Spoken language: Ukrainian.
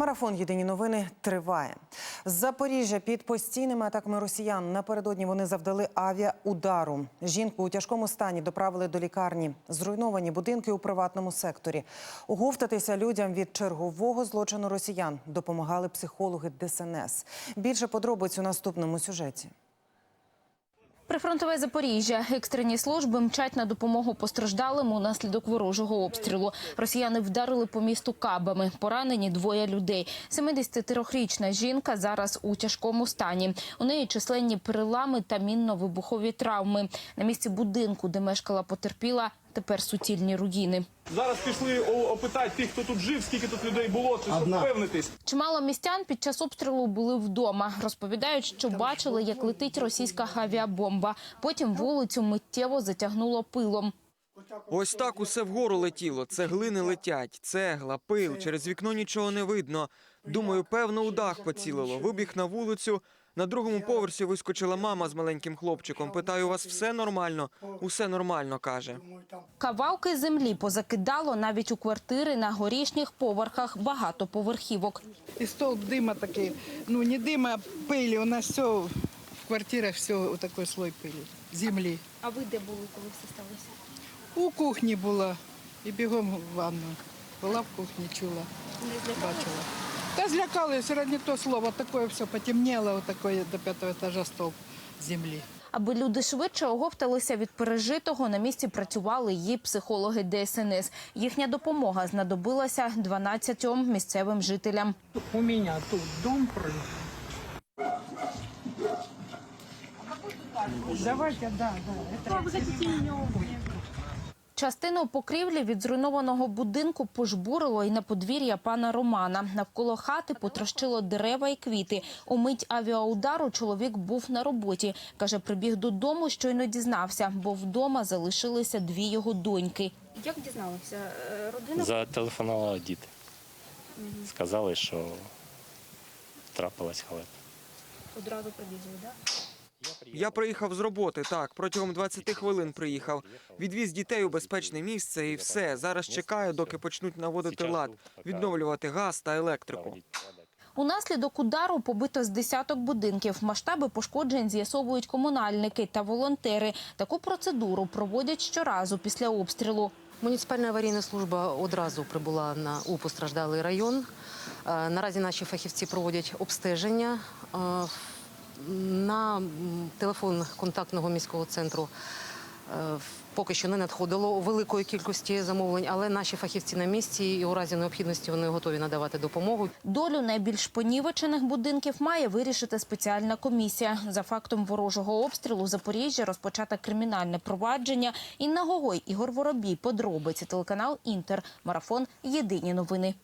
Марафон Єдині новини триває. З Запоріжжя під постійними атаками росіян напередодні вони завдали авіаудару. Жінку у тяжкому стані доправили до лікарні. Зруйновані будинки у приватному секторі. Оговтатися людям від чергового злочину росіян допомагали психологи ДСНС. Більше подробиць у наступному сюжеті. Прифронтове Запоріжжя. Екстрені служби мчать на допомогу постраждалим у наслідок ворожого обстрілу. Росіяни вдарили по місту кабами. Поранені двоє людей. 73-річна жінка зараз у тяжкому стані. У неї численні перелами та мінно-вибухові травми. На місці будинку, де мешкала потерпіла, тепер суцільні руїни. Зараз пішли опитати тих, хто тут жив, скільки тут людей було, це щоб впевнитись. Чимало містян під час обстрілу були вдома. Розповідають, що бачили, як летить російська авіабомба. Потім вулицю миттєво затягнуло пилом. Ось так усе вгору летіло. Цеглини летять, цегла, пил. Через вікно нічого не видно. Думаю, певно, у дах поцілило. Вибіг на вулицю. На другому поверсі вискочила мама з маленьким хлопчиком. Питаю, у вас все нормально? Усе нормально, каже. Кавалки землі позакидало навіть у квартири на горішніх поверхах багатоповерхівок. И столб дыма такой, ну не дыма, а пыли. У нас все в квартирах, все вот такой слой пыли, земли. А ви де були, коли все сталося? У кухні була і бігом в ванну. Була в кухні, чула, бачила. Та злякалися, не то слово, такое все потемнело, вот такое до пятого этажа столб землі. Аби люди швидше оговталися від пережитого, на місці працювали її психологи ДСНС. Їхня допомога знадобилася 12 місцевим жителям. У меня тут дом прыг. Давайте, да, да. Это Частину покрівлі від зруйнованого будинку пожбурило і на подвір'я пана Романа. Навколо хати потрощило дерева і квіти. У мить авіаудару чоловік був на роботі. Каже, прибіг додому, щойно дізнався, бо вдома залишилися дві його доньки. Як дізналися? Е, Родина Зателефонували діти. Сказали, що трапилась халепа. одразу прибігли, так? Я приїхав з роботи, так, протягом 20 хвилин приїхав. Відвіз дітей у безпечне місце і все. Зараз чекаю, доки почнуть наводити лад, відновлювати газ та електрику. Унаслідок удару побито з десяток будинків. Масштаби пошкоджень з'ясовують комунальники та волонтери. Таку процедуру проводять щоразу після обстрілу. Муніципальна аварійна служба одразу прибула на у постраждалий район. Е, Наразі наші фахівці проводять обстеження. На телефон контактного міського центру е, поки що не надходило великої кількості замовлень, але наші фахівці на місці і у разі необхідності вони готові надавати допомогу. Долю найбільш понівечених будинків має вирішити спеціальна комісія. За фактом ворожого обстрілу Запоріжжя розпочато кримінальне провадження. Інна Гогой, Ігор Воробій. Подробиці телеканал Інтер. Марафон. Єдині новини.